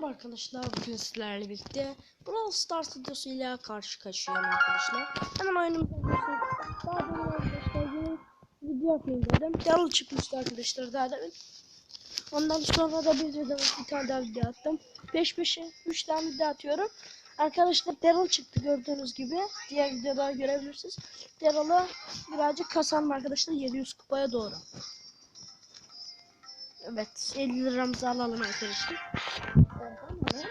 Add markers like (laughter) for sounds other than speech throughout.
Merhaba arkadaşlar bugün sizlerle birlikte Brawl Stars videosuyla karşı karşıyayım arkadaşlar. Oyunumuza geçelim. Daha demin arkadaşlar video yapayım dedim. Daryl çıkmıştı arkadaşlar daha demin. Ondan sonra da bir video bir tane daha video attım. Peş peşe 3 tane video atıyorum. Arkadaşlar Daryl çıktı gördüğünüz gibi. Diğer videoda görebilirsiniz. Daryl'ı birazcık kasalım arkadaşlar 700 kupaya doğru. Evet 50 liramızı alalım arkadaşlar. Hemen,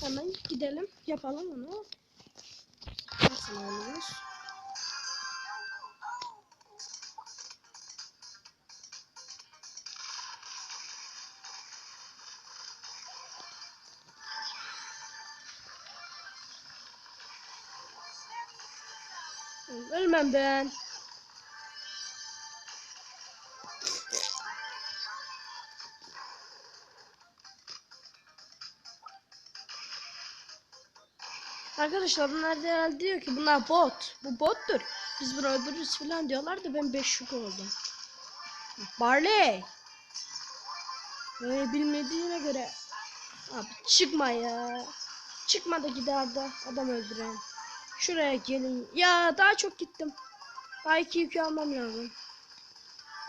hemen gidelim yapalım onu. Nasıl alıyoruz? Ölmem ben. Arkadaşlar bunlar da herhalde diyor ki bunlar bot. Bu bottur. Biz bunu öldürürüz falan diyorlar da ben 5 şük oldum. Barley. Böyle bilmediğine göre. Abi çıkma ya. Çıkma da gider de adam öldüren. Şuraya gelin. Ya daha çok gittim. Daha iki yükü almam lazım.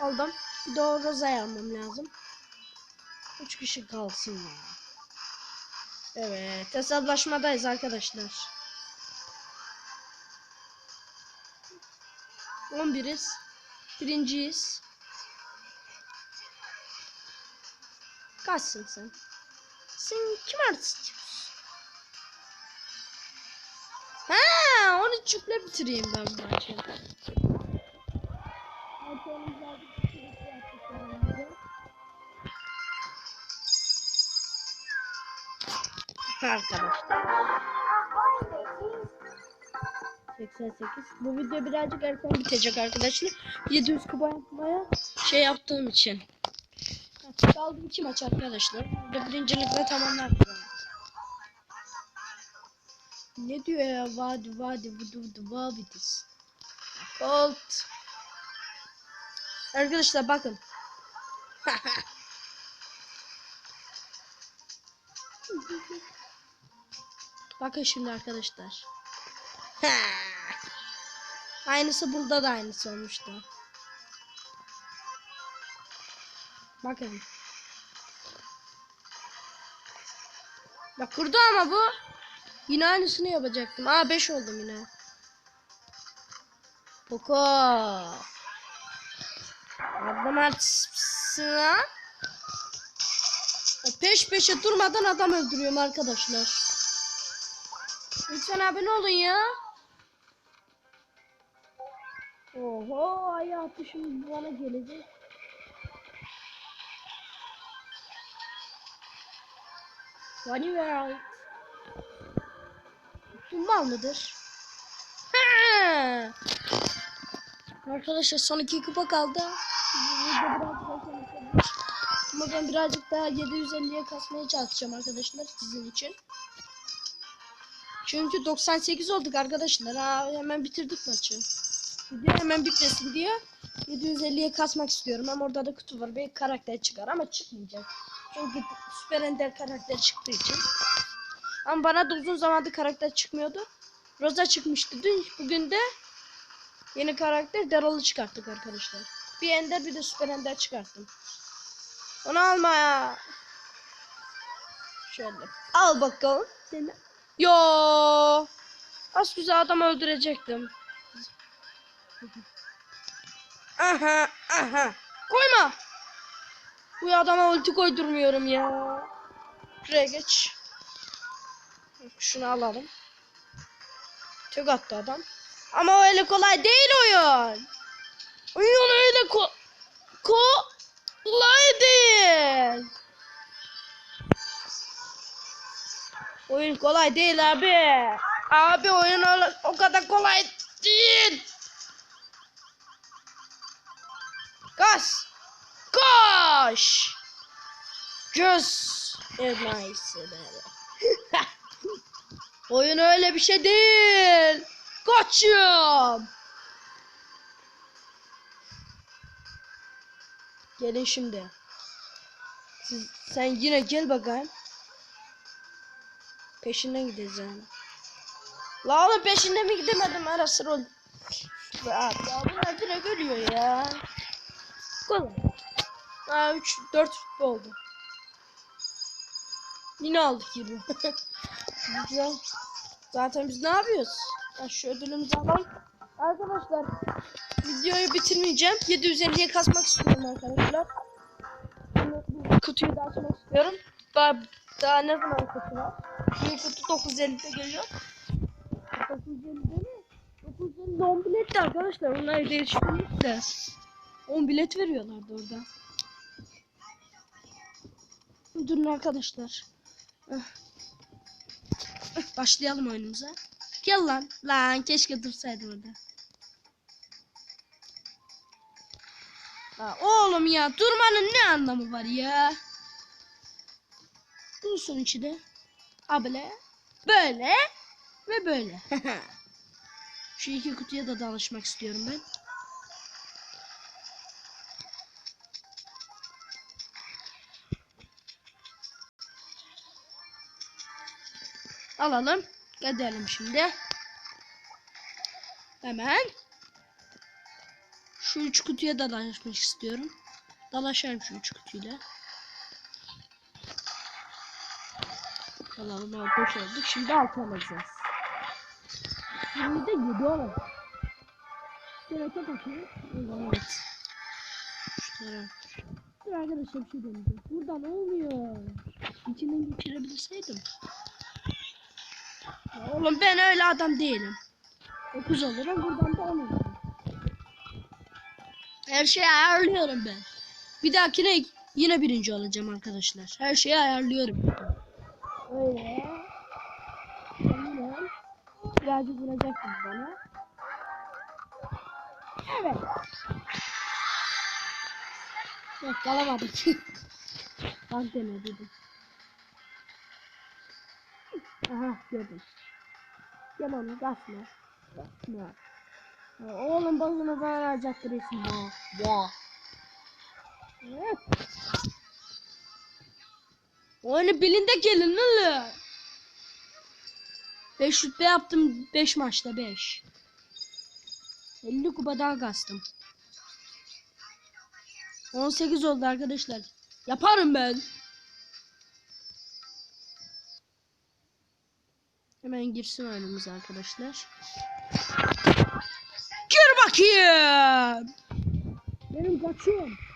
Aldım. Bir de o almam lazım. Üç kişi kalsın ya. Evet, hesaplaşmadayız arkadaşlar. 11'iz. Birinciyiz. Kaçsın sen? Sen kim artist? Ha, onu çükle bitireyim ben bu maçı. Arkadaşlar. 88. Bu video birazcık erken bitecek arkadaşlar. 700 kupa yapmaya şey yaptığım için. Kaldı iki maç arkadaşlar. Burada birincilikle tamamlarız. Ne diyor ya? Vadi vadi vudu vudu vabidis. Colt. Arkadaşlar bakın. (laughs) bakın şimdi arkadaşlar. aynısı burada da aynısı olmuştu. Bakın. Bak kurdu ama bu. Yine aynısını yapacaktım. Aa 5 oldum yine. Poco. Adam artsın Peş peşe durmadan adam öldürüyorum arkadaşlar. Lütfen abone olun ya. Oho hayatı şimdi bana gelecek. Funny World. Bu mal mıdır? Ha! Arkadaşlar son iki kupa kaldı. Ama ben birazcık daha 750'ye kasmaya çalışacağım arkadaşlar sizin için. Çünkü 98 olduk arkadaşlar. Ha, hemen bitirdik maçı. Video hemen bitmesin diye 750'ye kasmak istiyorum. Ama orada da kutu var. Belki karakter çıkar ama çıkmayacak. Çünkü Süper Ender karakter çıktığı için. Ama bana da uzun zamandır karakter çıkmıyordu. Rosa çıkmıştı dün. Bugün de yeni karakter Daryl'ı çıkarttık arkadaşlar. Bir Ender bir de Süper Ender çıkarttım. Onu alma ya. Şöyle. Al bakalım. Seni. Yo. Az güzel adam öldürecektim. Aha aha. Koyma. Bu adama ulti koydurmuyorum ya. Şuraya geç. Şunu alalım. Tök attı adam. Ama öyle kolay değil oyun. Oyun öyle ko kolay değil. Oyun kolay değil abi. Abi oyun o kadar kolay değil. Gaz. Koş. Göz. Nice. (laughs) Oyun öyle bir şey değil. Koçum. Gelin şimdi. Siz, sen yine gel bakayım. Peşinden gideceğiz yani. La oğlum peşinden mi gidemedim ara sıra oldu. Ya, bunlar direkt ölüyor ya. Kolay. Ha 3 4 rütbe oldu. Yine aldık 20. Güzel. (laughs) Zaten biz ne yapıyoruz? Ya şu ödülümüzü alalım. Arkadaşlar videoyu bitirmeyeceğim. 750'ye kasmak istiyorum arkadaşlar. Kutuyu da açmak istiyorum. Daha, daha ne zaman kutu var? Şimdi kutu 950'de geliyor. 950'de mi? 950'de 10 bilet de arkadaşlar. Onlar değiştirmiş de. 10 bilet veriyorlardı orada. Durun arkadaşlar. Eh. Eh, Başlayalım oyunumuza. Gel lan. Lan keşke dursaydı orada. Ha, oğlum ya durmanın ne anlamı var ya? Dursun içinde. Ha böyle. Böyle. Ve böyle. (laughs) Şu iki kutuya da danışmak istiyorum ben. Alalım. Gidelim şimdi. Hemen. Şu üç kutuya da dalaşmak istiyorum. Dalaşalım şu üç kutuyla. Alalım al boş olduk. Şimdi altı alacağız. Şimdi de yedi alalım. Çok bakayım. Evet. Dur arkadaşlar bir şey deneyeceğim. Burada ne oluyor? İçinden geçirebilseydim. Ya Oğlum ben öyle adam değilim. 9 olurum buradan da 10 olurum. Her şeyi ayarlıyorum ben. Bir dahakine yine birinci olacağım arkadaşlar. Her şeyi ayarlıyorum. Öyle. Yine birazcık vuracaksınız bana. Evet. Yok kalamadık. (laughs) Bak denedim. Aha gördüm. Gel onu. Basma. Ya oğlum başına zarar alacaktır resim bu. Ya. Evet. Oyunu bilinde gelin oğlum. 5 rütbe yaptım 5 maçta 5. 50 kupa daha kastım. 18 oldu arkadaşlar. Yaparım ben. Hemen girsin oyunumuza arkadaşlar. Gir bakayım. Benim kaçıyorum.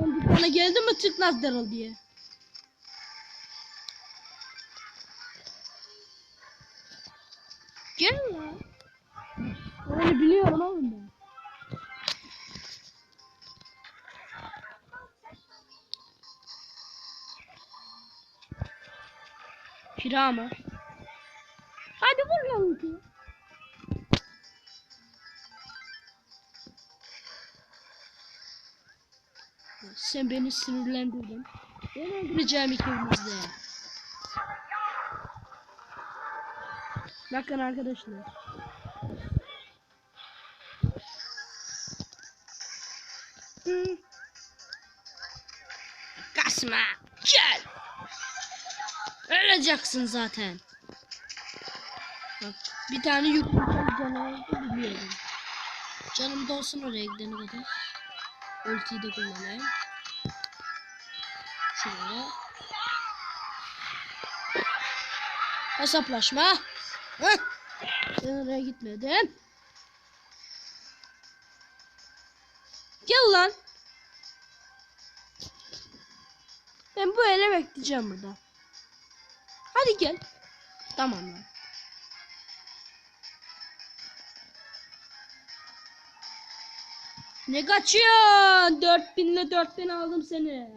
Sen dükkana geldin mi tıknaz Daryl diye. Gel lan. Öyle biliyorum oğlum ben. Kira mı? Hadi vur lan ki. Sen beni sinirlendirdin. Ben öldüreceğim ikimiz de. Bakın arkadaşlar. Kasma. Gel. Öleceksin zaten. Bak bir tane yüksekten canavar da biliyorum. Canım da olsun oraya gidene kadar. Ultiyi de kullanayım. Hesaplaşma. Heh. Ben oraya gitmedim. Gel lan. Ben bu ele bekleyeceğim burada. Hadi gel. Tamam lan. Ne kaçıyorsun? 4000 ile 4000 aldım seni.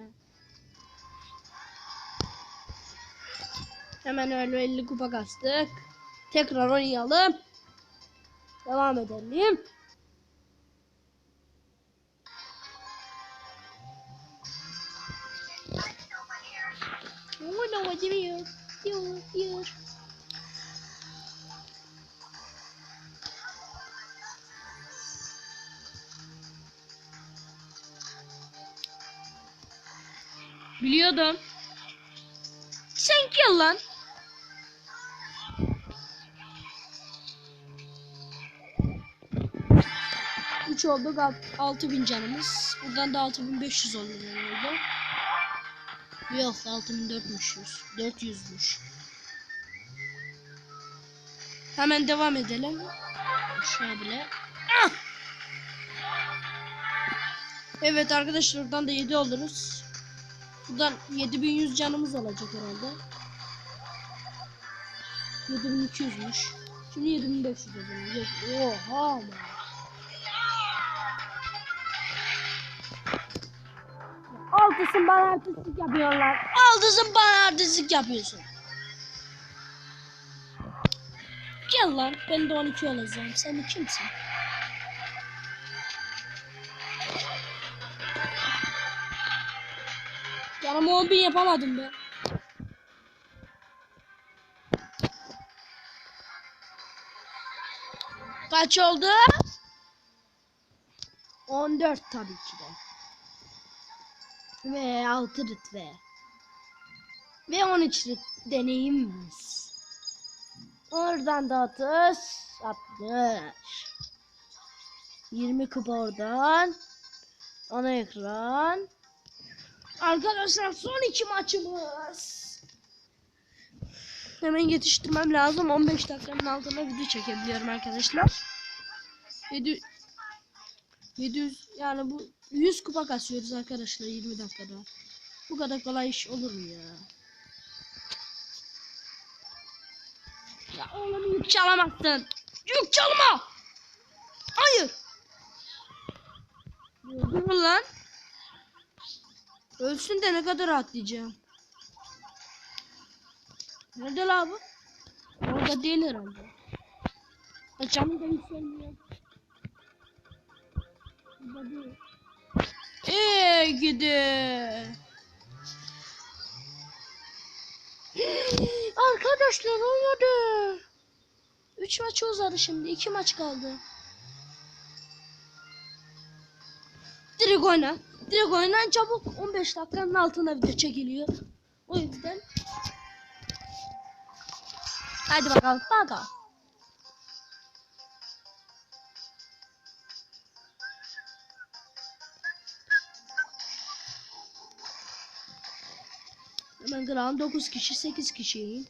Hemen öyle 50 kupa kastık. Tekrar oynayalım. Devam edelim. No, what you you you Biliyordum. Sen gel lan. Üç olduk. alt- 6000 canımız. Buradan da 6500 olur herhalde. Yok 6400. 400'müş. Hemen devam edelim. Şöyle. Ah! Evet arkadaşlar buradan da 7 oluruz. Buradan 7100 canımız olacak herhalde. 7200'müş. Şimdi 7500 o zaman. Yok. Oha ama. Altısın bana artistlik yapıyorlar. Altısın bana artistlik yapıyorsun. Gel lan. Ben de 12 olacağım. Sen kimsin? Canım 10 bin yapamadım be. Kaç oldu? 14 tabii ki de. Ve 6 rütbe. Ve 13 rütbe deneyimimiz. Oradan da 30, 60. 20 kupa oradan. Ana ekran. Arkadaşlar son iki maçımız. Hemen yetiştirmem lazım. 15 dakikanın altına video çekebiliyorum arkadaşlar. 700 700 yani bu 100 kupa kasıyoruz arkadaşlar 20 dakikada. Bu kadar kolay iş olur mu ya? Ya oğlum yük çalamazsın. Yük çalma. Hayır. Durun lan. Ölsün de ne kadar rahatlayacağım. Nerede la bu? Orada değil herhalde. Ha, canım da yükselmiyor. Eee gidi. (gasps) Arkadaşlar olmadı. 3 maç uzadı şimdi. 2 maç kaldı. Direkt oyna. Direkt oyna çabuk. 15 dakikanın altına video çekiliyor. O yüzden. Hadi bakalım. Bakalım. Hemen kıralım 9 kişi 8 kişi.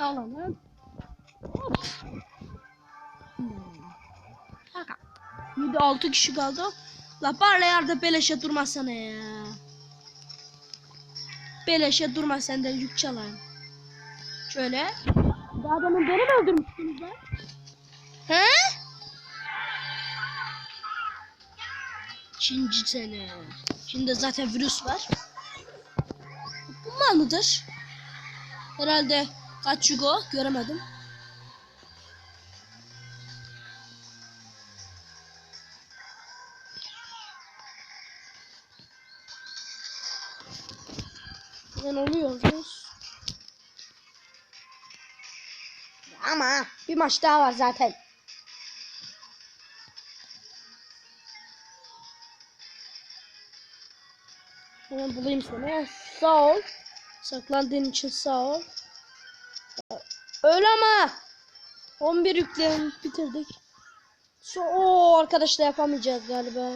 Alalım. Hop. Baka. Bir de 6 kişi kaldı. La parla yerde beleşe durmasana ya. Beleşe durma sen de yük çalayım. Şöyle. Bu adamı beni mi öldürmüşsünüz lan? He? Çinci sene. Şimdi zaten virüs var. Bunlar mıdır? Herhalde kaç yugo göremedim. Ne oluyoruz? Ama bir maç daha var zaten. Hemen bulayım seni. Sağ ol. Saklandığın için sağ ol. Öyle ama. 11 yüklerini bitirdik. So Oo, arkadaşlar yapamayacağız galiba.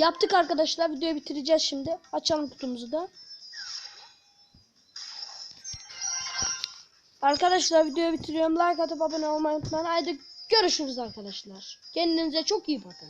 Yaptık arkadaşlar. Videoyu bitireceğiz şimdi. Açalım kutumuzu da. Arkadaşlar videoyu bitiriyorum. Like atıp abone olmayı unutmayın. Haydi görüşürüz arkadaşlar. Kendinize çok iyi bakın.